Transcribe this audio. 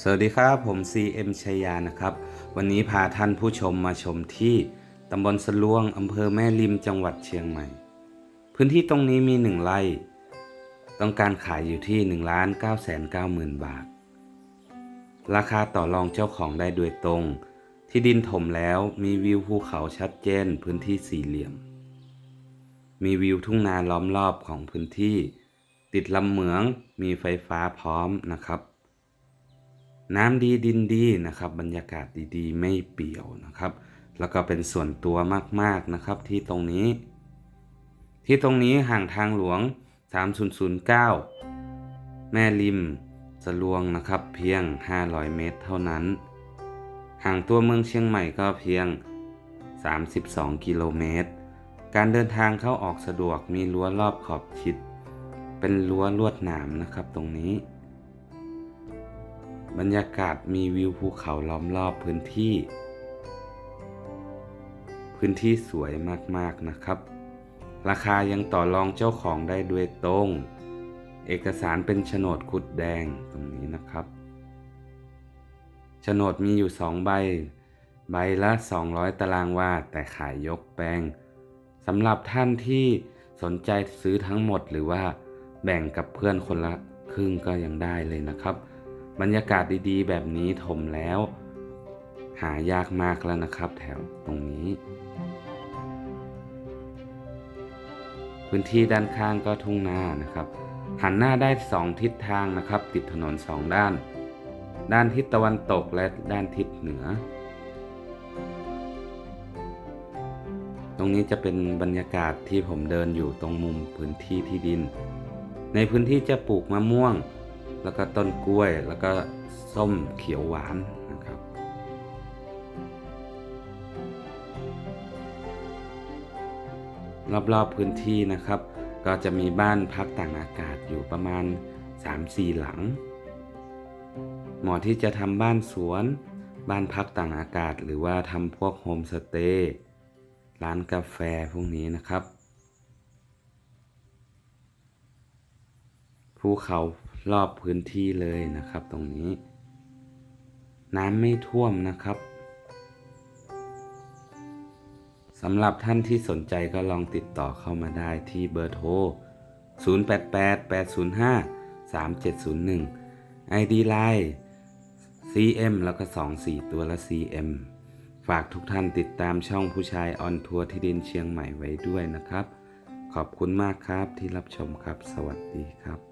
สวัสดีครับผม CM ชัยยานะครับ วันนี้พาท่านผู้ชมมาชมที่ตำบลสลวงอำเภอแม่ริมจังหวัดเชียงใหม่ พื้นที่ตรงนี้มีหนึ่งไร่ ต้องการขายอยู่ที่1 9 9 9 0 0 0บาท ราคาต่อรองเจ้าของได้โดยตรง ที่ดินถมแล้วมีวิวภูเขาชัดเจนพื้นที่สี่เหลี่ยม มีวิวทุ่งนาล้อมรอบของพื้นที่ ติดลำเหมืองมีไฟฟ้าพร้อมนะครับ น้ำดีดินดีนะครับ บรรยากาศดีๆ ไม่เปี่ยวนะครับ แล้วก็เป็นส่วนตัวมากๆนะครับที่ตรงนี้ ที่ตรงนี้ห่างทางหลวง 3009 แม่ริมสลวงนะครับเพียง 500 เมตรเท่านั้น ห่างตัวเมืองเชียงใหม่ก็เพียง 32 กิโลเมตร การเดินทางเข้าออกสะดวกมีรั้วรอบขอบชิด เป็นรั้วลวดหนามนะครับตรงนี้ บรรยากาศมีวิวภูเขาล้อมรอบพื้นที่ พื้นที่สวยมากๆนะครับ ราคายังต่อรองเจ้าของได้ด้วยตรง เอกสารเป็นโฉนดขุดแดงตรงนี้นะครับโฉนดมีอยู่สองใบ ใบละ 200 ตารางวาแต่ขายยกแปลงสำหรับท่านที่สนใจซื้อทั้งหมดหรือว่าแบ่งกับเพื่อนคนละครึ่งก็ยังได้เลยนะครับ บรรยากาศดีๆ แบบนี้ถมแล้ว หายากมากแล้วนะครับ แถวตรงนี้ พื้นที่ด้านข้างก็ทุ่งนานะครับ หันหน้าได้สองทิศทางนะครับ ติดถนนสองด้าน ด้านทิศตะวันตกและด้านทิศเหนือ ตรงนี้จะเป็นบรรยากาศที่ผมเดินอยู่ตรงมุมพื้นที่ที่ดิน ในพื้นที่จะปลูกมะม่วง แล้วก็ต้นกล้วยแล้วก็ส้มเขียวหวานนะครับ รอบๆพื้นที่นะครับ ก็จะมีบ้านพักต่างอากาศอยู่ประมาณ 3-4 หลัง เหมาะที่จะทำบ้านสวน บ้านพักต่างอากาศ หรือว่าทำพวกโฮมสเตย์ร้านกาแฟพวกนี้นะครับภูเขา รอบพื้นที่เลยนะครับ ตรงนี้ น้ำไม่ท่วมนะครับสำหรับท่านที่สนใจก็ลองติดต่อเข้ามาได้ที่เบอร์โทร 0888053701 ID Line CM แล้วก็ 24 ตัวละ CM ฝากทุกท่านติดตามช่องผู้ชายออนทัวร์ที่ดินเชียงใหม่ไว้ด้วยนะครับ ขอบคุณมากครับที่รับชมครับ สวัสดีครับ